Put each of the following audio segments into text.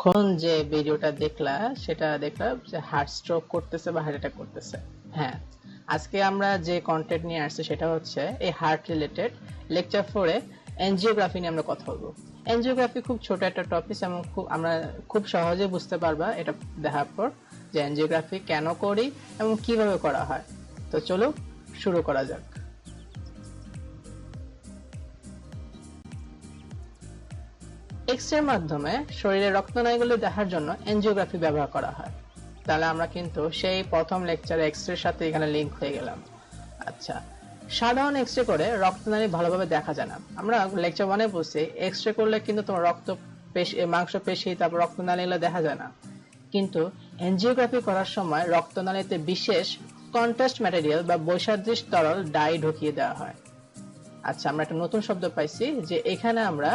এতক্ষণ যে ভিডিওটা দেখলা, সেটা দেখলা যে হার্ট স্ট্রোক করতেছে বা হার্ট অ্যাটাক করতেছে। হ্যাঁ আজকে আমরা যে কন্টেন্ট নিয়ে আসছি সেটা হচ্ছে এই হার্ট রিলেটেড লেকচার ফোরে এনজিওগ্রাফি নিয়ে আমরা কথা বলব। এনজিওগ্রাফি খুব ছোট একটা টপিক এবং খুব, আমরা খুব সহজে বুঝতে পারবা এটা দেখার পর যে এনজিওগ্রাফি কেন করি এবং কীভাবে করা হয়। তো চলো শুরু করা যাক। এক্স রে মাধ্যমে শরীরের রক্তনালীগুলো দেখার জন্য এনজিওগ্রাফি ব্যবহার করা হয়। তাহলে আমরা কিন্তু সেই প্রথম লেকচারে এক্স রের সাথে এখানে লিংক হয়ে গেলাম। আচ্ছা সাধারণ এক্স রে করে রক্তনালী ভালোভাবে দেখা যায় না। আমরা লেকচার ওয়ানে বলছি এক্স রে করলে কিন্তু তোমার রক্ত পেশি মাংস পেশি, তারপর রক্তনালীগুলো দেখা যায় না। কিন্তু এনজিওগ্রাফি করার সময় রক্তনালীতে বিশেষ কন্ট্রাস্ট ম্যাটেরিয়াল বা বৈসাদৃশ তরল ডাই ঢুকিয়ে দেওয়া হয়। আচ্ছা আমরা একটা নতুন শব্দ পাইছি যে এখানে আমরা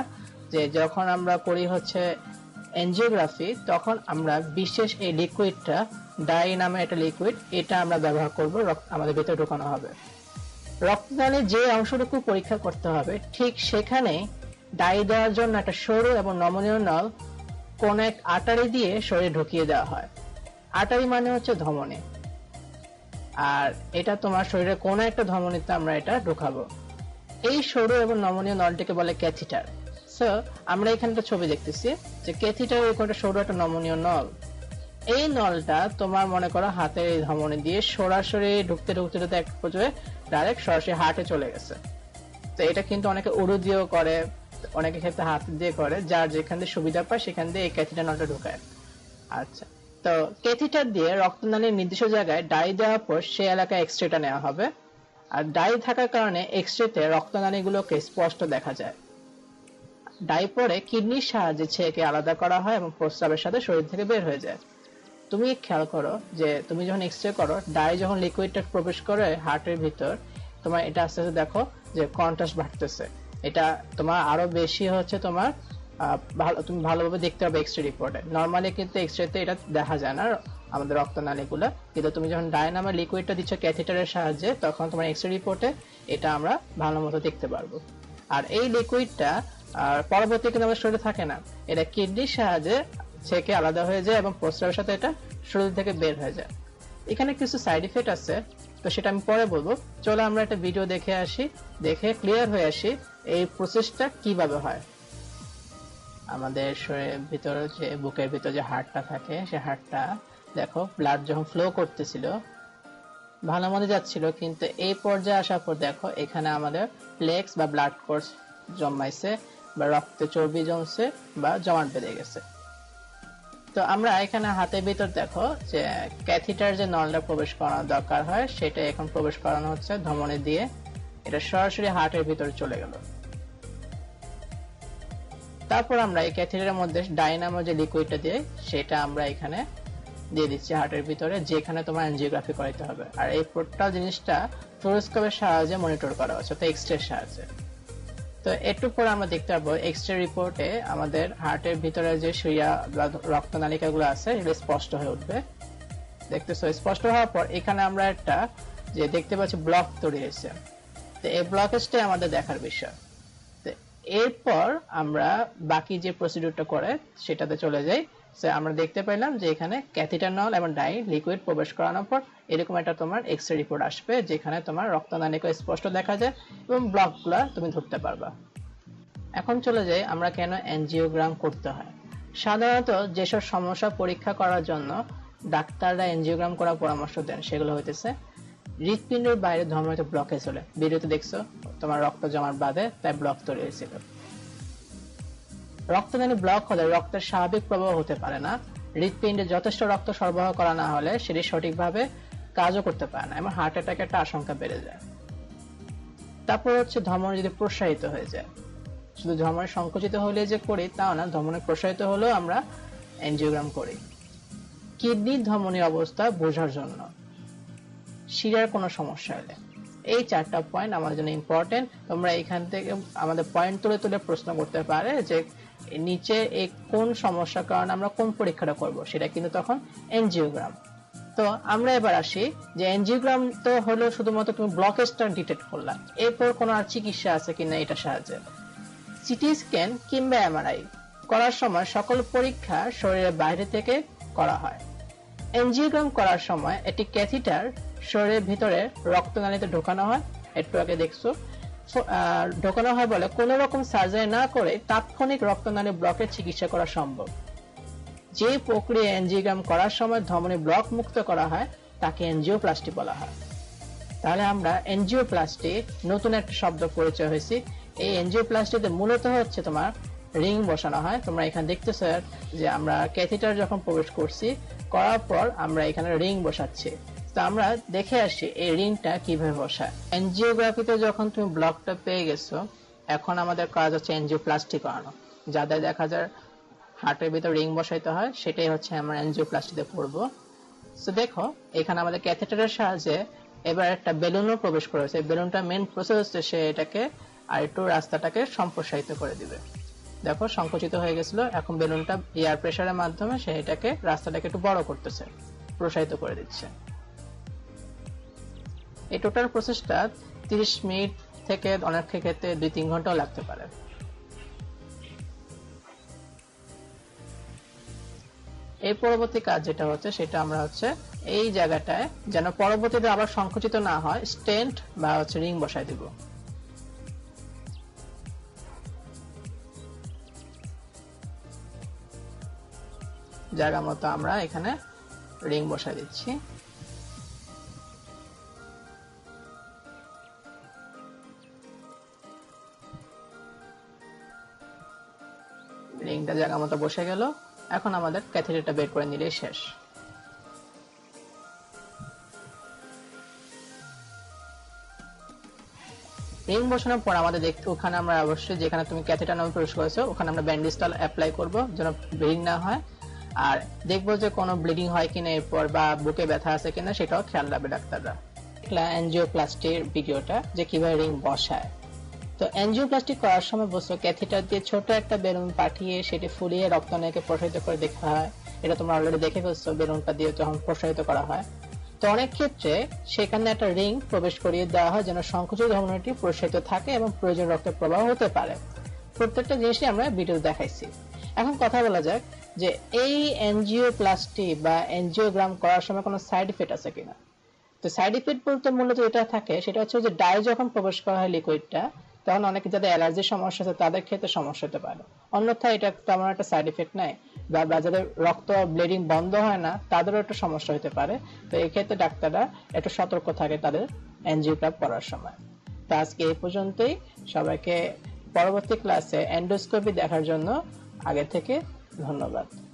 যে যখন আমরা করি হচ্ছে এনজিওগ্রাফি তখন আমরা বিশেষ এই লিকুইডটা ডাই নামে একটা লিকুইড এটা আমরা ব্যবহার করব আমাদের ভেতরে ঢোকানো হবে। রক্তদানের যে অংশটুকু পরীক্ষা করতে হবে, ঠিক সেখানে ডাই দেওয়ার জন্য একটা সরু এবং নমনীয় নল কোন এক আটারি দিয়ে শরীরে ঢুকিয়ে দেওয়া হয়। আটারি মানে হচ্ছে ধমনী। আর এটা তোমার শরীরে কোন একটা ধমনীতে আমরা এটা ঢোকাবো। এই সরু এবং নমনীয় নলটিকে বলে ক্যাথিটার সো আমরা এখানে একটা ছবি দেখতেছি যে ক্যাথিটার এরকম একটা সরু একটা নমনীয় নল। এই নলটা তোমার মনে করো এই ধমনী দিয়ে সরাসরি ঢুকতে ঢুকতে ঢুকতে এক পর্যায়ে ডাইরেক্ট সরাসরি হার্টে চলে গেছে। তো এটা কিন্তু অনেকে উড়ু দিয়েও করে অনেকের ক্ষেত্রে হাত দিয়ে করে, যার যেখান দিয়ে সুবিধা পায় সেখান দিয়ে এই ক্যাথিটার নলটা ঢুকায়। আচ্ছা তো ক্যাথিটার দিয়ে রক্তনালীর নির্দিষ্ট জায়গায় ডাই দেওয়ার পর সে এলাকায় এক্সরেটা নেওয়া হবে। আর ডাই থাকার কারণে এক্সরেতে রক্তনালীগুলোকে স্পষ্ট দেখা যায়। ডাই পরে কিডনির সাহায্যে ছেঁকে আলাদা করা হয় এবং প্রস্রাবের সাথে শরীর থেকে বের হয়ে যায়। তুমি খেয়াল করো যে তুমি যখন এক্সরে করো ডাই যখন লিকুইডটা প্রবেশ করে হার্টের ভিতর, তোমার এটা আস্তে আস্তে দেখো যে কন্ট্রাস্ট বাড়তেছে। এটা তোমার আরও বেশি হচ্ছে তোমার ভালো, তুমি ভালোভাবে দেখতে পাবে এক্সরে রিপোর্টে নর্মালি কিন্তু এক্স এক্সরেতে এটা দেখা যায় না, আমাদের রক্তনালীগুলো। কিন্তু তুমি যখন ডায়নামা লিকুইডটা দিচ্ছ ক্যাথিটারের সাহায্যে, তখন তোমার এক্সরে রিপোর্টে এটা আমরা ভালো মতো দেখতে পারব। আর এই লিকুইডটা আর পরবর্তী কিন্তু আমাদের শরীরে থাকে না। এটা কিডনির সাহায্যে ছেকে আলাদা হয়ে যায় এবং প্রস্রাবের সাথে এটা শরীর থেকে বের হয়ে যায়। এখানে কিছু সাইড ইফেক্ট আছে, তো সেটা আমি পরে বলব। চলো আমরা একটা ভিডিও দেখে আসি, দেখে ক্লিয়ার হয়ে আসি এই প্রসেসটা কীভাবে হয়। আমাদের শরীরের ভিতরে যে, বুকের ভিতরে যে হার্টটা থাকে, সে হার্টটা দেখো ব্লাড যখন ফ্লো করতেছিল, ভালো মতো যাচ্ছিল, কিন্তু এই পর্যায়ে আসার পর দেখো, এখানে আমাদের প্লেক্স বা ব্লাড কোর্স জন্মাইছে। বা রক্তে চর্বি জমছে বা জমাট বেঁধে গেছে। তো আমরা এখানে হাতের ভিতর দেখো যে ক্যাথিটার যে নলটা প্রবেশ করানো দরকার হয়, সেটা এখন প্রবেশ করানো হচ্ছে ধমনী দিয়ে। এটা সরাসরি হার্টের ভিতরে চলে গেল। তারপর আমরা এই ক্যাথিটারের মধ্যে ডাইনামো যে লিকুইডটা দিয়ে, সেটা আমরা এখানে দিয়ে দিচ্ছি হার্টের ভিতরে, যেখানে তোমার এনজিওগ্রাফি করাইতে হবে। আর এই টোটাল জিনিসটা ফ্লোরোস্কোপের সাহায্যে মনিটর করা হচ্ছে তো এক্সরের সাহায্যে। তো একটু পরে আমরা দেখতে পাবো এক্সরে রিপোর্টে আমাদের হার্টের ভিতরে যে সুইয়া রক্তনালিকাগুলো আছে সেটা স্পষ্ট হয়ে উঠবে। দেখতেছো, স্পষ্ট হওয়ার পর এখানে আমরা একটা যে দেখতে পাচ্ছি ব্লক তৈরি হয়েছে। তো এই ব্লকেজটাই আমাদের দেখার বিষয়। তো এরপর আমরা বাকি যে প্রসিডিউরটা করে, সেটাতে চলে যাই। আমরা দেখতে পেলাম যে এখানে ক্যাথিটার নল এবং ডাই লিকুইড প্রবেশ করানোর পর এরকম একটা তোমার এক্স রে রিপোর্ট আসবে, যেখানে তোমার রক্তনালিকা স্পষ্ট দেখা যায় এবং ব্লকগুলো তুমি ধরতে পারবা। এখন চলে যাই আমরা কেন এনজিওগ্রাম করতে হয়। সাধারণত যেসব সমস্যা পরীক্ষা করার জন্য ডাক্তাররা এনজিওগ্রাম করার পরামর্শ দেন, সেগুলো হইতেছে হৃৎপিণ্ডের বাইরে ধর্মহিত ব্লকেজ হলে ভিডিওতে দেখছ, তোমার রক্ত জমার বাদে তাই ব্লক তৈরি হয়েছিল। রক্তদানি ব্লক হলে রক্তের স্বাভাবিক প্রবাহ হতে পারে না। হৃৎপিণ্ডে যথেষ্ট রক্ত সরবরাহ করা না হলে সেটি সঠিকভাবে কাজও করতে পারে না এবং হার্ট অ্যাটাক একটা আশঙ্কা বেড়ে যায়। তারপর হচ্ছে ধমনী যদি প্রসারিত হয়ে যায়। শুধু ধমনী সংকুচিত হলে যে করি তাও না, ধমনী প্রসারিত হলেও আমরা এনজিওগ্রাম করি। কিডনির ধমনী অবস্থা বোঝার জন্য শিরার কোনো সমস্যা হলে। এই চারটা পয়েন্ট আমাদের জন্য ইম্পর্টেন্ট তোমরা এখান থেকে আমাদের পয়েন্ট তুলে তুলে প্রশ্ন করতে পারে যে নিচে কোন সমস্যার কারণে আমরা কোন পরীক্ষাটা করব, সেটা কিন্তু তখন এনজিওগ্রাম তো আমরা এবার আসি যে এনজিওগ্রাম তো হলো শুধুমাত্র তুমি ব্লকেজটা ডিটেক্ট করলাম এরপর কোনো আর চিকিৎসা আছে কিনা এটা সাহায্যে। সিটি স্ক্যান কিংবা এমআরআই করার সময় সকল পরীক্ষা শরীরের বাইরে থেকে করা হয়। এনজিওগ্রাম করার সময় একটি ক্যাথিটার শরীরের ভিতরে রক্তনালীতে ঢোকানো হয়। একটু আগে দেখছ ঢোকানো হয় বলে কোনো রকম সার্জারি না করে তাৎক্ষণিক রক্তনালী ব্লকের চিকিৎসা করা সম্ভব। যে প্রক্রিয়া এনজিওগ্রাম করার সময় ধমনী ব্লক মুক্ত করা হয়, তাকে এনজিওপ্লাস্টি বলা হয়। তাহলে আমরা এনজিওপ্লাস্টি নতুন একটা শব্দ পরিচয় হয়েছি। এই এনজিওপ্লাস্টিতে মূলত হচ্ছে তোমার রিং বসানো হয়। তোমরা এখানে দেখতেছো যে আমরা ক্যাথিটার যখন প্রবেশ করছি, করার পর আমরা এখানে রিং বসাচ্ছি। তো আমরা দেখে আসি এই রিংটা কীভাবে বসায়। এনজিওগ্রাফিতে যখন তুমি ব্লকটা পেয়ে গেছো, এখন আমাদের কাজ হচ্ছে এনজিওপ্লাস্টি করানো। যাদের দেখা যায় হার্টের ভিতর রিং বসাইতে হয়, সেটাই হচ্ছে আমরা এনজিওপ্লাস্টিতে পড়ব। তো দেখো, এখানে আমাদের ক্যাথেটারের সাহায্যে এবার একটা বেলুনও প্রবেশ করেছে বেলুনটা মেন প্রসেস হচ্ছে সে এটাকে আর একটু রাস্তাটাকে সম্প্রসারিত করে দিবে। দেখো, সংকুচিত হয়ে গেছিল, এখন বেলুনটা এয়ার প্রেসারের মাধ্যমে সে এটাকে রাস্তাটাকে একটু বড় করতেছে, প্রসারিত করে দিচ্ছে। এই টোটাল প্রসেসটা তিরিশ মিনিট থেকে অনেক ক্ষেত্রে দুই তিন ঘন্টাও লাগতে পারে। এই পরবর্তী কাজ যেটা হচ্ছে, সেটা আমরা হচ্ছে এই জায়গাটায় যেন পরবর্তীতে আবার সংকুচিত না হয় স্টেন্ট বা হচ্ছে রিং বসাই দিব। জায়গা মতো আমরা এখানে রিং বসাই দিচ্ছি। জায়গা মতো বসে গেল। এখন আমাদের ক্যাথেটারটা বের করে নিলেই শেষ। রিং বসানোর পর আমাদের দেখতে ওখানে আমরা অবশ্যই যেখানে তুমি ক্যাথেটার নামে প্রবেশ করেছ, ওখানে আমরা ব্যান্ডেজটা অ্যাপ্লাই করব, যেন ব্লিডিং না হয়। আর দেখব যে কোনো ব্লিডিং হয় কিনা এরপর বা বুকে ব্যথা আছে কিনা, সেটাও খেয়াল রাখবে ডাক্তাররা। অ্যানজিওপ্লাস্টির ভিডিওটা যে কীভাবে রিং বসায়। তো অ্যানজিওপ্লাস্টি করার সময় বস্তু ক্যাথিটার দিয়ে ছোট একটা বেলুন পাঠিয়ে সেটি ফুলিয়ে রক্তনালীকে প্রসারিত করে দেখা হয়। এটা তোমরা অলরেডি দেখে ফেলছো, বেলুনটা দিয়ে যখন প্রসারিত করা হয়। তো অনেক ক্ষেত্রে সেখানে একটা রিং প্রবেশ করিয়ে দেওয়া হয় যেন সংকুচিত ধমনীটি প্রসারিত থাকে এবং প্রয়োজন রক্তের প্রবাহ হতে পারে। প্রত্যেকটা জিনিসই আমরা ভিডিও দেখাইছি। এখন কথা বলা যাক যে এই এনজিওপ্লাস্টি বা এনজিওগ্রাম করার সময় কোনো সাইড এফেক্ট আছে কিনা। তো সাইড ইফেক্ট বলতে মূলত এটা থাকে, সেটা হচ্ছে যে ডাই যখন প্রবেশ করা হয় লিকুইডটা তখন অনেকে যাদের অ্যালার্জির সমস্যা আছে, তাদের ক্ষেত্রে সমস্যা হতে পারে। অন্যথায় এটা তেমন একটা সাইড ইফেক্ট নাই। বা যাদের রক্ত ব্লিডিং বন্ধ হয় না, তাদেরও একটা সমস্যা হতে পারে। তো এই ক্ষেত্রে ডাক্তাররা একটু সতর্ক থাকে তাদের এনজিওগ্রাফ করার সময়। তো আজকে এই পর্যন্তই। সবাইকে পরবর্তী ক্লাসে এন্ডোস্কোপি দেখার জন্য আগে থেকে ধন্যবাদ।